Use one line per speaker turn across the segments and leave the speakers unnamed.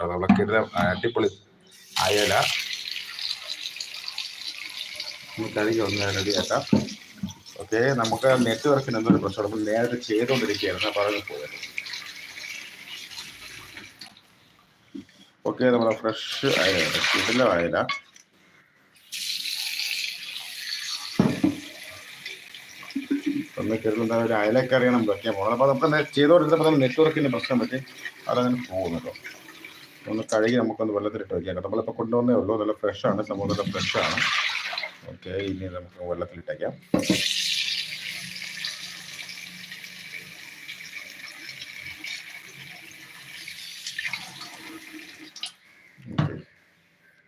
കിടല അടിപൊളി അയല. കഴുകി ഒന്ന് റെഡിയാക്കാം. ഓക്കെ നമുക്ക് നെറ്റ്വർക്കിന് എന്തൊരു പ്രശ്നം. നമ്മൾ നേരത്തെ ചെയ്തുകൊണ്ടിരിക്കുകയായിരുന്നു. അതൊക്കെ പോയത് ഓക്കെ നമ്മുടെ ഫ്രഷ് അയല. കിടില അയല. ഒന്ന് കരുതുന്ന ഒരു അയലക്കറിയാണ് നമ്മൾ വെക്കാൻ അപ്പോൾ നമുക്ക് ചെയ്തുകൊണ്ടിരുന്നപ്പോൾ നമ്മൾ നെറ്റ്വർക്കിന്റെ പ്രശ്നം പറ്റി. അതങ്ങനെ പോകുന്നുണ്ടോ ഒന്ന് കഴുകി നമുക്കൊന്ന് വെള്ളത്തിലിട്ട് വയ്ക്കാം നമ്മളിപ്പോൾ കൊണ്ടുവന്നേ ഉള്ളൂ. നല്ല ഫ്രഷാണ് സംഭവം നല്ല ഫ്രഷാണ് ഓക്കെ ഇനി നമുക്ക് വെള്ളത്തിലിട്ടേക്കാം.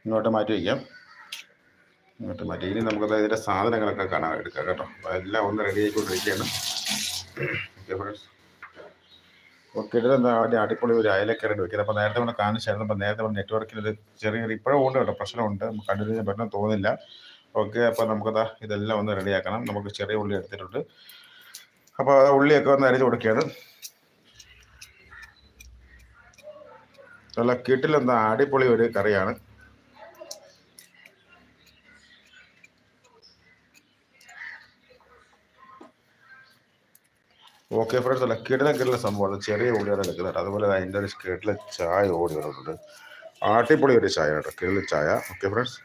ഇങ്ങോട്ട് മാറ്റി വയ്ക്കാം ഇങ്ങോട്ട് മാറ്റി ഇനി നമുക്കത് ഇതിന്റെ സാധനങ്ങളൊക്കെ കാണാൻ എടുക്കാം കേട്ടോ. എല്ലാം ഒന്ന് റെഡി ആയിക്കൊണ്ടിരിക്കുകയാണ്. ഓക്കെ ഫ്രണ്ട്സ് ഓക്കെ എന്താ അതിന്റെ അടിപൊളി ഒരു അയലക്കരട് വെക്കുന്നത്. അപ്പോൾ നേരത്തെ നമ്മൾ കാണിച്ചായിരുന്നു അപ്പോൾ നേരത്തെ നമ്മൾ നെറ്റ്വർക്കിൽ ഒരു ചെറിയൊരു ഇപ്പോഴും ഉണ്ട് കേട്ടോ പ്രശ്നമുണ്ട്. നമുക്ക് കണ്ടിന്യൂ ചെയ്യാൻ പറ്റുന്ന തോന്നുന്നില്ല ഓക്കെ അപ്പോൾ നമുക്കതാ ഇതെല്ലാം ഒന്ന് റെഡിയാക്കണം. നമുക്ക് ചെറിയ ഉള്ളി എടുത്തിട്ടുണ്ട്. അപ്പോൾ ആ ഉള്ളിയൊക്കെ ഒന്ന് അരിച്ച് കൊടുക്കുകയാണ്. നല്ല കിട്ടിലെന്താ? അടിപൊളി ഒരു കറിയാണ്. ഓക്കെ ഫ്രണ്ട്സ് അല്ല കിടിലം കിടില സംഭവമാണ്. ചെറിയ ഓടിയാണ് എടുക്കുന്നത് അതുപോലെ അതിന്റെ ഒരു കിടില ചായ ഓടി വരുന്നുണ്ട് അടിപൊളി ഒരു ചായ കേട്ടോ കിടില ചായ. ഓക്കെ ഫ്രണ്ട്സ്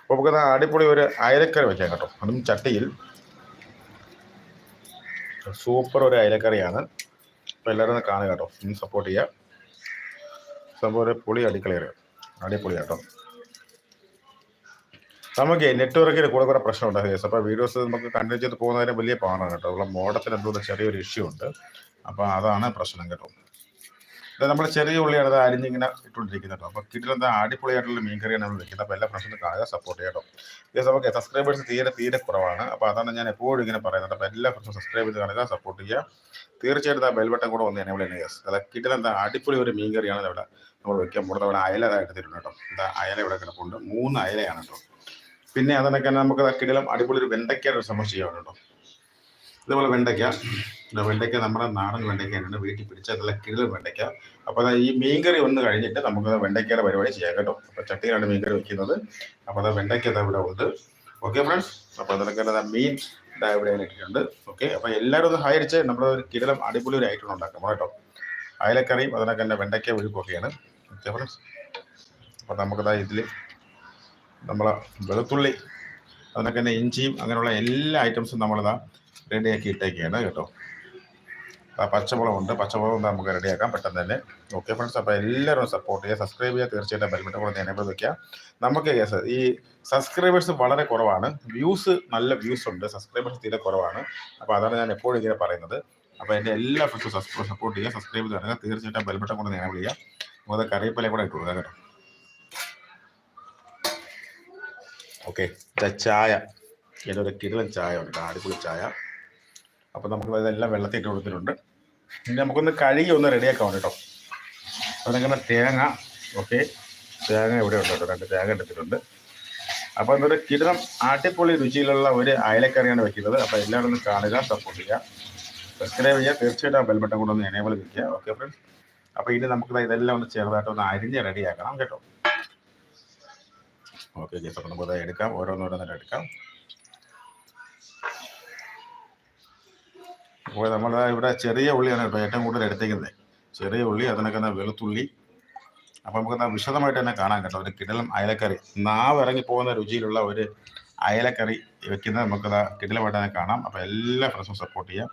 അപ്പോൾ നമുക്ക് അടിപൊളി ഒരു അയലക്കറി വെക്കാം കേട്ടോ. അതും ചട്ടിയിൽ. സൂപ്പർ ഒരു അയലക്കറിയാണ്. അപ്പോൾ എല്ലാവരും ഒന്ന് കാണുക കേട്ടോ. ഇനി സപ്പോർട്ട് ചെയ്യുക സംഭവം ഒരു പൊളി അടിക്കളയാണ് അടിപൊളി കേട്ടോ നമുക്ക് നെറ്റ്വർക്കിന് കൂടെ കൂടെ പ്രശ്നം കേസ് അപ്പോൾ വീഡിയോസ് നമുക്ക് കണ്ടിന്യൂ ചെയ്ത് പോകുന്നതിന് വലിയ പാടാണ് കേട്ടോ. ഉള്ള മോഡത്തിന് എന്തോ ചെറിയൊരു ഇഷ്യൂ ഉണ്ട്. അപ്പോൾ അതാണ് പ്രശ്നം കേട്ടോ. ഇത് നമ്മൾ ചെറിയ ഉള്ളിയാണ് അത് അരിഞ്ഞിങ്ങനെ ഇട്ടുകൊണ്ടിരിക്കുന്നത് കേട്ടോ. അപ്പോൾ കിട്ടിലെന്താ അടിപൊളിയായിട്ടുള്ള മീൻ കറിയാണ് നമ്മൾ വെക്കുന്നത്. അപ്പോൾ എല്ലാ ഫ്രണ്ട്സിനും കാണുക സപ്പോർട്ട് ചെയ്യട്ടോ ഇത് നമുക്ക് സബ്സ്ക്രൈബേഴ്സ് തീരെ തീരെ കുറവാണ്. അപ്പോൾ അതാണ് ഞാൻ എപ്പോഴും ഇങ്ങനെ പറയുന്നത്. അപ്പോൾ എല്ലാ ഫ്രണ്ട്സും സബ്സ്ക്രൈബ് ചെയ്ത് കാണുക സപ്പോർട്ട് ചെയ്യുക തീർച്ചയായിട്ടും ആ ബെൽബട്ടൺ കൂടെ ഒന്ന് എനേബിൾ ചെയ്യുക അല്ല കിട്ടിലെന്താ അടിപൊളി ഒരു മീൻ കറിയാണ് ഇവിടെ നമ്മൾ വെക്കാൻ പോകുന്നത്. അവിടെ അയല അതായിട്ട് തരുന്നു കേട്ടോ. ഇതാ അയല ഇവിടെ കിടപ്പുണ്ട്. മൂന്ന് അയലയാണ് കേട്ടോ. പിന്നെ അതിനൊക്കെ നമുക്ക് കിടിലം അടിപൊളി ഒരു വെണ്ടയ്ക്കയുടെ ഒരു സംഭവം ചെയ്യാൻ കേട്ടോ ഇതുപോലെ വെണ്ടയ്ക്ക. വെണ്ടയ്ക്ക നമ്മുടെ നാടൻ വെണ്ടയ്ക്കയാണ്. വീട്ടിൽ പിടിച്ച നല്ല കിടിലം വെണ്ടയ്ക്ക. അപ്പോൾ ഈ മീൻകറി ഒന്ന് കഴിഞ്ഞിട്ട് നമുക്ക് വെണ്ടയ്ക്കയുടെ പരിപാടി ചെയ്യാം കേട്ടോ. അപ്പോൾ ചട്ടിയിലാണ് മീൻകറി വെക്കുന്നത്. അപ്പോൾ അത് വെണ്ടയ്ക്ക ഇവിടെ ഉണ്ട്. Okay friends. അപ്പോൾ അതിനൊക്കെ മീൻ ഇവിടെ ഇട്ടിട്ടുണ്ട്. ഓക്കെ. അപ്പോൾ എല്ലാവരും ഒന്ന് ഹയരിച്ച് നമ്മൾ ഒരു കിടലം അടിപൊളി ഒരു ഐറ്റം ഉണ്ടാക്കാം. കേട്ടോ. അയലക്കറിയും അതിനൊക്കെ തന്നെ വെണ്ടയ്ക്ക ഒഴുക്കൊക്കെയാണ് ഓക്കെ ഫ്രണ്ട്സ്. അപ്പോൾ നമുക്കതാ ഇതിൽ നമ്മളെ വെളുത്തുള്ളി അതിനൊക്കെ തന്നെ ഇഞ്ചിയും അങ്ങനെയുള്ള എല്ലാ ഐറ്റംസും നമ്മളിതാ റെഡിയാക്കി ഇട്ടേക്കാണ് കേട്ടോ. പച്ചമുളകുണ്ട്. പച്ചമുളകും നമുക്ക് റെഡിയാക്കാം പെട്ടെന്ന് തന്നെ. ഓക്കെ ഫ്രണ്ട്സ് അപ്പോൾ എല്ലാവരും സപ്പോർട്ട് ചെയ്യുക. സബ്സ്ക്രൈബ് ചെയ്യുക. തീർച്ചയായിട്ടും ബെൽബട്ടൺ കൂടെ എനേബിൾ വയ്ക്കുക നമുക്ക് യെസ് ഈ സബ്സ്ക്രൈബേഴ്സ് വളരെ കുറവാണ്. വ്യൂസ് നല്ല വ്യൂസ് ഉണ്ട്. സബ്സ്ക്രൈബേഴ്സ് തീരെ കുറവാണ്. അപ്പോൾ അതാണ് ഞാൻ എപ്പോഴും ഇങ്ങനെ പറയുന്നത്. അപ്പോൾ എന്റെ എല്ലാ ഫ്രണ്ട്സും സപ്പോർട്ട് ചെയ്യുക. സബ്സ്ക്രൈബ് തുടങ്ങുക തീർച്ചയായിട്ടും ബെൽബട്ടൺ കൂടെ എനേബിൾ ചെയ്യുക. നമുക്ക് കറിവേപ്പില കൂടെ ഇട്ട് കൊടുക്കാം കേട്ടോ. ഓക്കെ. ചായ. ഏതൊരു കിടിലൻ ചായ ഉണ്ട്. അടിപൊളി ചായ. അപ്പോൾ നമുക്ക് ഇതെല്ലാം വെള്ളത്തിൽ ഇട്ട് കൊടുത്തിട്ടുണ്ട് ഇനി നമുക്കൊന്ന് കഴുകി ഒന്ന് റെഡിയാക്കാം കേട്ടോ. അതിനങ്ങനെ തേങ്ങ. ഓക്കെ. തേങ്ങ ഇവിടെ ഉണ്ട് കേട്ടോ. രണ്ട് തേങ്ങ എടുത്തിട്ടുണ്ട്. അപ്പോൾ എന്തൊരു കിടിലം അടിപൊളി രുചിയിലുള്ള ഒരു അയലക്കറിയാണ് വെക്കുന്നത്. അപ്പോൾ എല്ലാവരും ഒന്ന് കാണുക സപ്പോർട്ട് ചെയ്യുക. സബ്സ്ക്രൈബ് ചെയ്യുക. തീർച്ചയായിട്ടും ആ ബെൽബട്ടൺ കൂടെ ഒന്ന് എനേബിൾ ചെയ്യുക ഓക്കെ ഫ്രണ്ട്സ് അപ്പോൾ ഇനി നമുക്ക് ഇതെല്ലാം ഒന്ന് ചെറുതായിട്ട് ഒന്ന് അരിഞ്ഞ് റെഡിയാക്കണം കേട്ടോ. ഓക്കെ ജസ്റ്റ് അപ്പോൾ നമുക്ക് എടുക്കാം. ഓരോന്നോരോന്നിട്ട് എടുക്കാം. അപ്പോൾ നമ്മൾ ഇവിടെ ചെറിയ ഉള്ളിയാണ് കേട്ടോ ഏറ്റവും കൂടുതൽ എടുത്തേക്കുന്നത് ചെറിയ ഉള്ളി അതിനൊക്കെ തന്നെ വെളുത്തുള്ളി. അപ്പോൾ നമുക്ക് വിശദമായിട്ട് തന്നെ കാണാൻ കേട്ടോ. ഒരു കിടലം അയലക്കറി. നാവ് ഇറങ്ങി പോകുന്ന രുചിയിലുള്ള ഒരു അയലക്കറി വെക്കുന്നത് നമുക്ക് കിടലമായിട്ട് തന്നെ കാണാം. അപ്പോൾ എല്ലാ ഫ്രണ്ട്സും സപ്പോർട്ട് ചെയ്യാം.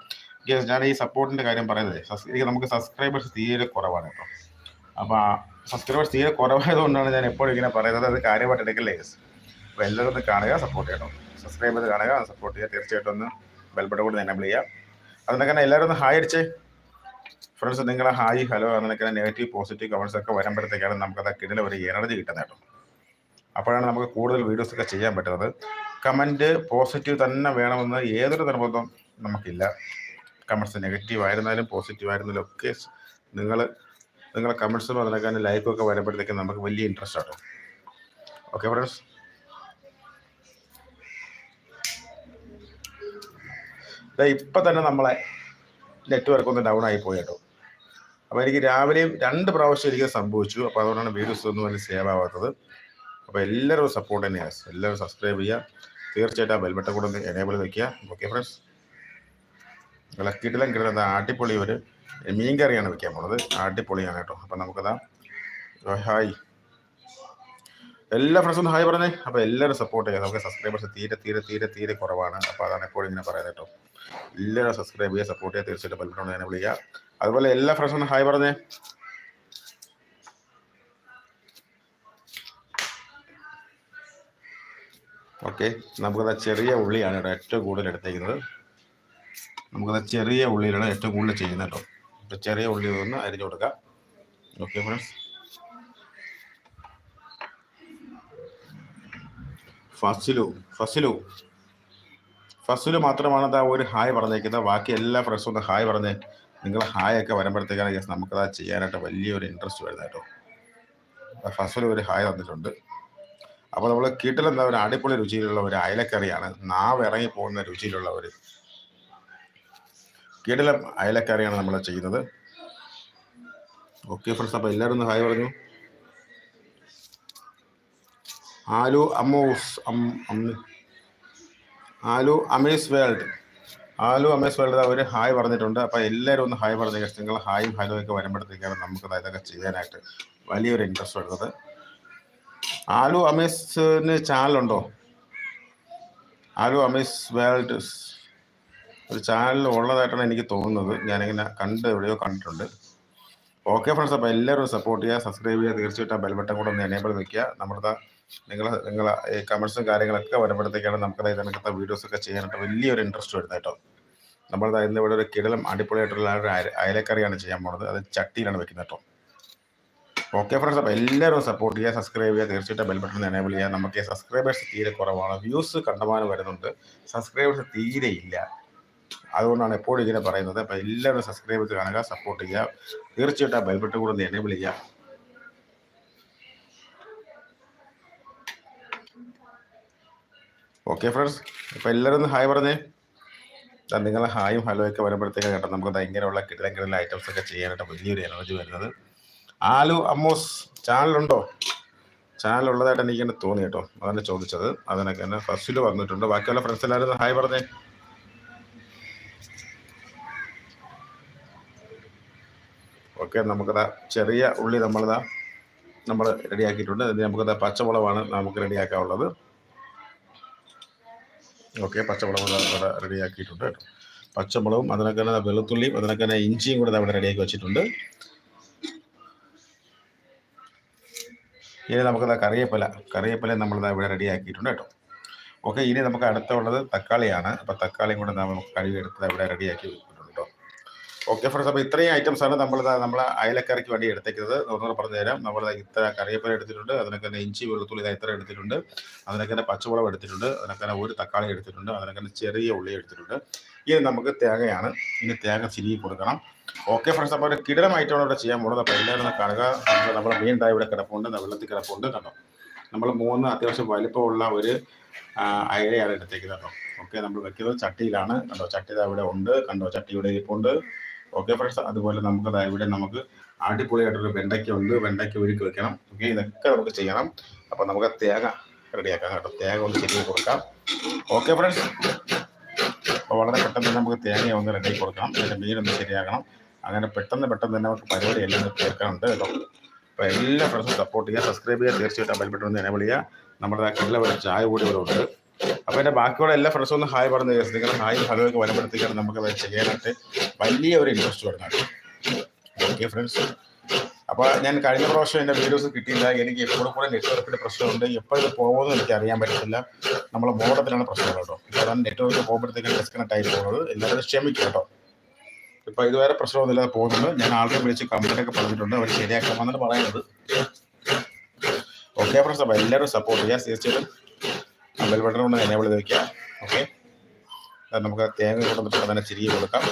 ഞാൻ ഈ സപ്പോർട്ടിന്റെ കാര്യം പറയുന്നത് എനിക്ക് നമുക്ക് സബ്സ്ക്രൈബേഴ്സ് തീരെ കുറവാണ് കേട്ടോ. അപ്പോൾ സബ്സ്ക്രൈബേഴ്സ് തീരെ കുറവായതുകൊണ്ടാണ് ഞാൻ എപ്പോഴും ഇങ്ങനെ പറയുന്നത്. അത് കാര്യമായിട്ട് എടുക്കില്ല അപ്പോൾ എല്ലാവരും ഒന്ന് കാണുക സപ്പോർട്ട് ചെയ്യണം. സബ്സ്ക്രൈബ് ചെയ്ത് കാണുക സപ്പോർട്ട് ചെയ്യുക. തീർച്ചയായിട്ടും ഒന്ന് ബെൽബട്ടൺ കൂടി എനേബിൾ ചെയ്യുക. അതിനൊക്കെ തന്നെ എല്ലാവരും ഒന്ന് ഹായ് അടിച്ചേ. ഫ്രണ്ട്സ് നിങ്ങളെ ഹായ് ഹലോ അതിനൊക്കെ നെഗറ്റീവ് പോസിറ്റീവ് കമൻസ് ഒക്കെ വരുമ്പോഴത്തേക്കാണ് നമുക്കത് കിടല ഒരു എനർജി കിട്ടുന്നത് കേട്ടോ. അപ്പോഴാണ് നമുക്ക് കൂടുതൽ വീഡിയോസ് ഒക്കെ ചെയ്യാൻ പറ്റുന്നത്. കമന്റ് പോസിറ്റീവ് തന്നെ വേണമെന്ന് ഏതൊരു നിർബന്ധം നമുക്കില്ല. കമൻസ് നെഗറ്റീവ് ആയിരുന്നാലും പോസിറ്റീവ് ആയിരുന്നാലും ഒക്കെ നിങ്ങൾ നിങ്ങളെ കമൻസും അതിനൊക്കെ ലൈക്കും ഒക്കെ വരുമ്പോഴത്തേക്കും നമുക്ക് വലിയ ഇൻട്രസ്റ്റ് ആട്ടോ. ഓക്കെ ഫ്രണ്ട്സ് ഇപ്പം തന്നെ നമ്മളെ നെറ്റ്വർക്ക് ഒന്ന് ഡൗൺ ആയി പോയി കേട്ടോ. അപ്പോൾ എനിക്ക് രാവിലെയും രണ്ട് പ്രാവശ്യം എനിക്ക് സംഭവിച്ചു. അപ്പോൾ അതുകൊണ്ടാണ് വീഡിയോസ് ഒന്നും വലിയ സേവ് ആവാത്തത്. അപ്പോൾ എല്ലാവരും സപ്പോർട്ട് തന്നെയാണ് എല്ലാവരും സബ്സ്ക്രൈബ് ചെയ്യുക. തീർച്ചയായിട്ടും ആ ബെൽബട്ടം കൂടെ ഒന്ന് എനേബിൾ വയ്ക്കുക ഓക്കെ ഫ്രണ്ട്സ് നല്ല കിടിലം കിടിലം അടിപൊളി ഒരു മീൻ കറിയാണ് വെക്കാൻ പോണത്. അടിപൊളിയാണ് കേട്ടോ. അപ്പം നമുക്കതാ ഹായ്. എല്ലാ ഫ്രണ്ട്സും ഹായ് പറഞ്ഞേ. അപ്പോൾ എല്ലാവരും സപ്പോർട്ട് ചെയ്യാം. നമുക്ക് സബ്സ്ക്രൈബേഴ്സ് തീരെ തീരെ തീരെ തീരെ കുറവാണ്. അപ്പോൾ അതാണ് എപ്പോഴും ഇങ്ങനെ പറയുന്നത് കേട്ടോ. എല്ലാവരും സബ്സ്ക്രൈബ് ചെയ്യുക സപ്പോർട്ട് ചെയ്യുക തീർച്ചയായിട്ടും ബെൽബട്ടൺ എന്നെ വിളിക്കുക. അതുപോലെ എല്ലാ ഫ്രണ്ട്സും ഹായ് പറഞ്ഞേ. ഓക്കെ നമുക്കത് ചെറിയ ഉള്ളിയാണ് കേട്ടോ ഏറ്റവും കൂടുതൽ എടുത്തേക്കുന്നത്. നമുക്കത് ചെറിയ ഉള്ളിയിലാണ് ഏറ്റവും കൂടുതൽ ചെയ്യുന്നത് കേട്ടോ. അപ്പോൾ ചെറിയ ഉള്ളി ഒന്ന് അരിഞ്ഞു കൊടുക്കാം. Okay friends ഫസിലു ഫസിലു. ഫസിലു മാത്രമാണ് ദാ ഒരു ഹായ് പറഞ്ഞേക്കുന്നത്. ബാക്കി എല്ലാ ഫ്രണ്ട്സും ഒന്ന് ഹായ് പറഞ്ഞേ. നിങ്ങൾ ഹായ് ഒക്കെ വരുമ്പോഴത്തേക്കാണ് നമുക്കത് ചെയ്യാനായിട്ട് വലിയൊരു ഇൻട്രസ്റ്റ് വരുന്നത് കേട്ടോ. ഫസിലു ഒരു ഹായ് തന്നിട്ടുണ്ട്. അപ്പോൾ നമ്മൾ കീട്ടിലെന്താ? ഒരു അടിപൊളി രുചിയിലുള്ള ഒരു അയലക്കറിയാണ്. നാവ് ഇറങ്ങി പോകുന്ന രുചിയിലുള്ള ഒരു കീട്ടിലം അയലക്കറിയാണ് നമ്മൾ ചെയ്യുന്നത്. ഓക്കെ ഫ്രണ്ട്സ് അപ്പോൾ എല്ലാവരും ഒന്ന് ഹായ് പറഞ്ഞു. ആലു അമോസ് അം അമ്മ Aalu amaze world. Aalu amaze world അവർ ഹായ് പറഞ്ഞിട്ടുണ്ട്. അപ്പോൾ എല്ലാവരും ഒന്ന് ഹായ് പറഞ്ഞു. നിങ്ങൾ ഹായും ഹലോ ഒക്കെ വരുമ്പോഴത്തേക്കാണ് നമുക്ക് ഇതൊക്കെ ചെയ്യാനായിട്ട് വലിയൊരു ഇൻട്രസ്റ്റ് വരുന്നത്. ആലു അമേസിന് ചാനലുണ്ടോ ആലു അമേസ് വേൾഡ് ഒരു ചാനലിൽ ഉള്ളതായിട്ടാണ് എനിക്ക് തോന്നുന്നത്. ഞാനിങ്ങനെ കണ്ട് എവിടെയോ കണ്ടിട്ടുണ്ട്. ഓക്കെ ഫ്രണ്ട്സ് അപ്പോൾ എല്ലാവരും സപ്പോർട്ട് ചെയ്യുക സബ്സ്ക്രൈബ് ചെയ്യുക. തീർച്ചയായിട്ടും ആ ബട്ടൺ കൂടെ ഒന്ന് എനേബിൾ വെക്കുക. നമ്മുടെ നിങ്ങൾ നിങ്ങൾ ഈ കമൻസും കാര്യങ്ങളൊക്കെ വരുമ്പോഴത്തേക്കാണ് നമുക്ക് ഇതിനകത്ത് വീഡിയോസൊക്കെ ചെയ്യാനായിട്ട് വലിയൊരു ഇൻട്രസ്റ്റ് വരുന്നത് കേട്ടോ. നമ്മൾ ഇന്ന് ഇവിടെ ഒരു കിടലം അടിപൊളിയായിട്ടുള്ള ഒരു അയലക്കറിയാണ് ചെയ്യാൻ പോകുന്നത് അത് ചട്ടിയിലാണ് വെക്കുന്നത് കേട്ടോ. ഓക്കെ ഫ്രണ്ട്സ് അപ്പോൾ എല്ലാവരും സപ്പോർട്ട് ചെയ്യുക സബ്സ്ക്രൈബ് ചെയ്യുക. തീർച്ചയായിട്ടും ബെൽ ബട്ടൺ എനേബിൾ ചെയ്യുക. നമുക്ക് സബ്സ്ക്രൈബേഴ്സ് തീരെ കുറവാണ്. വ്യൂസ് കണ്ടമാനം വരുന്നുണ്ട്. സബ്സ്ക്രൈബേഴ്സ് തീരെ ഇല്ല. അതുകൊണ്ടാണ് എപ്പോഴും ഇങ്ങനെ പറയുന്നത്. അപ്പോൾ എല്ലാവരും സബ്സ്ക്രൈബ് ചെയ്ത് കാണുക സപ്പോർട്ട് ചെയ്യുക. തീർച്ചയായിട്ടും ആ ബെൽബട്ടൺ കൂടെ ഒന്ന് എനേബിൾ ചെയ്യുക ഓക്കെ ഫ്രണ്ട്സ് അപ്പോൾ എല്ലാവരും ഒന്ന് ഹായ് പറഞ്ഞേ. നിങ്ങൾ ഹായും ഹലോ ഒക്കെ വരുമ്പോഴത്തേക്കും കേട്ടോ നമുക്ക് ഇങ്ങനെയുള്ള കിടലം കിടല ഐറ്റംസ് ഒക്കെ ചെയ്യാനായിട്ട് വലിയൊരു എനർജി വരുന്നത്. ആലു അമ്മോസ് ചാനലുണ്ടോ ചാനൽ ഉള്ളതായിട്ട് എനിക്ക് തന്നെ കേട്ടോ. അതാണ് ചോദിച്ചത്. അതിനൊക്കെ തന്നെ ഫസ്റ്റിൽ വന്നിട്ടുണ്ട്. ബാക്കിയുള്ള ഫ്രണ്ട്സ് എല്ലാവരും ഹായ് പറഞ്ഞേ. ഓക്കെ നമുക്കത് ചെറിയ ഉള്ളി നമ്മളിതാ നമ്മൾ റെഡിയാക്കിയിട്ടുണ്ട്. അതിന് നമുക്കത് പച്ചമുളകാണ് നമുക്ക് റെഡിയാക്കാനുള്ളത്. ഓക്കെ പച്ചമുളക് ഇവിടെ റെഡിയാക്കിയിട്ടുണ്ട് കേട്ടോ. പച്ചമുളകും അതിനൊക്കെ തന്നെ വെളുത്തുള്ളിയും അതിനൊക്കെ തന്നെ ഇഞ്ചിയും കൂടെ അവിടെ റെഡിയാക്കി വെച്ചിട്ടുണ്ട്. ഇനി നമുക്കത് കറിവേപ്പില കറിവേപ്പില നമ്മളിത് ഇവിടെ റെഡിയാക്കിയിട്ടുണ്ട് കേട്ടോ. ഓക്കെ ഇനി നമുക്ക് അടുത്തുള്ളത് തക്കാളിയാണ്. അപ്പോൾ തക്കാളിയും കൂടെ നമുക്ക് കഴുകി എടുത്ത് ഇവിടെ റെഡിയാക്കി ഓക്കെ ഫ്രണ്ട്സ് അപ്പോൾ ഇത്രയും ഐറ്റംസ് ആണ് നമ്മൾ നമ്മൾ അയലക്കറിക്ക് വേണ്ടി എടുത്തേക്കുന്നത്. നോർമൽ പറഞ്ഞു തരാം. നമ്മൾ ഇത്ര കറിയപ്പര എടുത്തിട്ടുണ്ട് അതിനൊക്കെ തന്നെ ഇഞ്ചി വെളുത്തുള്ളി ഇത്ര എടുത്തിട്ടുണ്ട്. അതിനൊക്കെ തന്നെ പച്ചമുളക് എടുത്തിട്ടുണ്ട് അതിനൊക്കെ തന്നെ ഒരു തക്കാളി എടുത്തിട്ടുണ്ട് അതിനൊക്കെ തന്നെ ചെറിയ ഉള്ളി എടുത്തിട്ടുണ്ട്. ഇനി നമുക്ക് തേങ്ങയാണ്. ഇനി തേങ്ങ ചിരികി കൊടുക്കണം. ഓക്കെ ഫ്രണ്ട്സ് അപ്പോൾ ഒരു കിടലമായിട്ടാണ് ഇവിടെ ചെയ്യാൻ പോകുന്നത്. അപ്പോൾ എല്ലാവരും കാണുക. നമ്മുടെ താഴെ ഇവിടെ കിടപ്പുണ്ട്. വെള്ളത്തിൽ കിടപ്പുണ്ട് കണ്ടോ? നമ്മൾ മൂന്ന് അത്യാവശ്യം വലിപ്പമുള്ള ഒരു അയലയാണ് എടുത്തേക്കുന്നത് കേട്ടോ. ഓക്കെ നമ്മൾ വെക്കുന്നത് ചട്ടിയിലാണ്. കണ്ടോ? ചട്ടി ഇവിടെ ഉണ്ട്. കണ്ടോ? ചട്ടി ഇവിടെ ഇരിപ്പുണ്ട്. ഓക്കെ ഫ്രണ്ട്സ് അതുപോലെ നമുക്ക് ഇവിടെ നമുക്ക് അടിപൊളിയായിട്ടൊരു വെണ്ടയ്ക്ക ഉണ്ട് വെണ്ടയ്ക്ക ഒരുക്കി വെക്കണം. ഓക്കെ ഇതൊക്കെ നമുക്ക് ചെയ്യണം. അപ്പോൾ നമുക്ക് തേങ്ങ റെഡിയാക്കാം കേട്ടോ. തേങ്ങ ഒന്ന് ശരിയാക്കി കൊടുക്കാം. ഓക്കെ ഫ്രണ്ട്സ് വളരെ പെട്ടെന്ന് തന്നെ നമുക്ക് തേങ്ങ ഒന്ന് റെഡിയാക്കി കൊടുക്കണം. അതിന്റെ മീനൊന്ന് ശരിയാക്കണം അങ്ങനെ പെട്ടെന്ന് പെട്ടെന്ന് തന്നെ നമുക്ക് പരിപാടി എല്ലാം തീർക്കാനുണ്ട് കേട്ടോ. അപ്പോൾ എല്ലാ ഫ്രണ്ട്സും സപ്പോർട്ട് ചെയ്യുക. സബ്സ്ക്രൈബ് ചെയ്യുക. തീർച്ചയായിട്ടും ബെൽബട്ടൺ ഒന്ന് എനേബിൾ നമ്മുടെ കിള്ള ഒരു ചായ കൂടി ഇവിടെ ഉണ്ട്. അപ്പോൾ എന്റെ ബാക്കിയുള്ള എല്ലാ ഫ്രണ്ട്സും ഒന്ന് ഹായ് പറഞ്ഞു നിങ്ങൾ ഹായ് ഹലോ ഒക്കെ വരുമ്പോഴത്തേക്കാണ് നമുക്ക് അത് ചെയ്യാനായിട്ട് വലിയ ഒരു ഇൻട്രസ്റ്റ് വരുന്നത്. ഓക്കെ ഫ്രണ്ട്സ് അപ്പോൾ ഞാൻ കഴിഞ്ഞ പ്രാവശ്യം എന്റെ വീഡിയോസ് കിട്ടിയില്ല. എനിക്ക് എപ്പോഴും കൂടെ നെറ്റ്വർക്കിന്റെ പ്രശ്നമുണ്ട്. എപ്പോൾ ഇത് പോകുമെന്ന് എനിക്ക് അറിയാൻ പറ്റത്തില്ല. നമ്മൾ മോഡത്തിലാണ് പ്രശ്നം കേട്ടോ. അതാണ് നെറ്റ്വർക്ക് പോകുമ്പോഴത്തേക്കും ഡിസ്കണക്ട് ആയി പോകുന്നത്. എല്ലാവരും ക്ഷമിക്കും കേട്ടോ. ഇപ്പോൾ ഇതുവരെ പ്രശ്നമൊന്നുമില്ലാതെ പോകുന്നുണ്ട് ഞാൻ ആൾക്കാരെ വിളിച്ച് കമ്പനിയൊക്കെ പറഞ്ഞിട്ടുണ്ട്. അവർ ശരിയാക്കാമെന്നാണ് പറയുന്നത്. ഓക്കെ ഫ്രണ്ട്സ് അപ്പോൾ എല്ലാവരും സപ്പോർട്ട് ചെയ്യുക. തീർച്ചയായിട്ടും ബെൽ ബട്ടൺ കൊണ്ട് എനേബിൾ ചെയ്ത് വയ്ക്കുക ഓക്കെ നമുക്ക് തേങ്ങ കൊണ്ടുവന്നിട്ട് തന്നെ ചിരികി കൊടുക്കാം.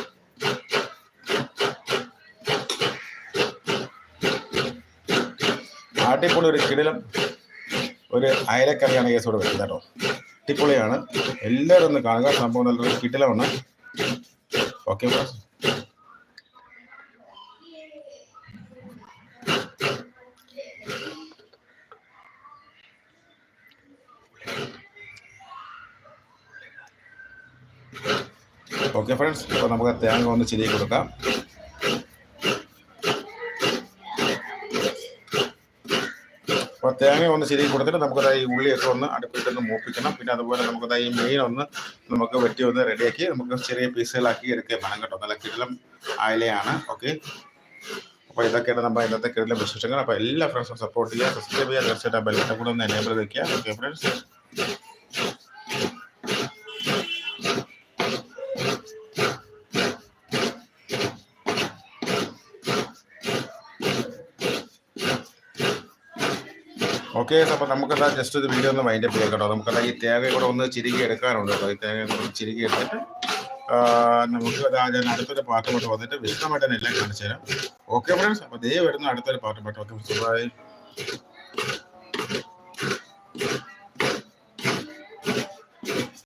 ആട്ടിപ്പൊളി ഒരു കിടിലം ഒരു അയലക്കറിയാണ് കേസോട് വെക്കുന്നത് കേട്ടോ. അടിപൊളിയാണ്. എല്ലാവരും ഒന്ന് കാണുക. സംഭവം നല്ലൊരു കിടിലമാണ്. ഓക്കെ ഓക്കെ ഫ്രണ്ട്സ് അപ്പോൾ നമുക്ക് തേങ്ങ ഒന്ന് ചിരി കൊടുക്കാം. അപ്പോൾ തേങ്ങ ഒന്ന് ചിരി കൊടുത്തിട്ട് നമുക്കത് ഈ ഉള്ളിയൊക്കെ ഒന്ന് അടുപ്പിട്ടൊന്ന് മൂപ്പിക്കണം. പിന്നെ അതുപോലെ നമുക്കത് ഈ മീൻ ഒന്ന് നമുക്ക് വെട്ടി ഒന്ന് റെഡിയാക്കി നമുക്ക് ചെറിയ പീസുകളാക്കി എടുക്കുക വേണം കേട്ടോ. നല്ല കിടലം അയലയാണ്. ഓക്കെ. അപ്പോൾ ഇതൊക്കെയാണ് നമ്മൾ ഇന്നത്തെ കിടലം വിശേഷങ്ങൾ. അപ്പോൾ എല്ലാ ഫ്രണ്ട്സും സപ്പോർട്ട് ചെയ്യുക സബ്സ്ക്രൈബ് ചെയ്യുക തീർച്ചയായിട്ടും ബെല്ലിന്റെ കൂടെ ഒന്ന് എനേബിൾ വയ്ക്കുക ഓക്കെ ഫ്രണ്ട്സ് ഓക്കെ അപ്പോൾ നമുക്കതാ ജസ്റ്റ് ഒരു വീഡിയോ ഒന്ന് വൈൻഡപ്പ് ചെയ്യാം കേട്ടോ. നമുക്കതാ ഈ തേങ്ങ കൂടെ ഒന്ന് ചിരുകി എടുക്കാനുണ്ട് കേട്ടോ. ഈ തേങ്ങ ചിരുകി എടുത്തിട്ട് നമുക്ക് ഞാൻ അടുത്തൊരു പാട്ടുമായിട്ട് വന്നിട്ട് വിശദമായിട്ട് എല്ലാം കാണിച്ചു തരാം ഓക്കെ ഫ്രണ്ട്സ് അപ്പോൾ ദേ വരുന്ന അടുത്തൊരു പാട്ടുമായിട്ട് ഓക്കെ ബൈ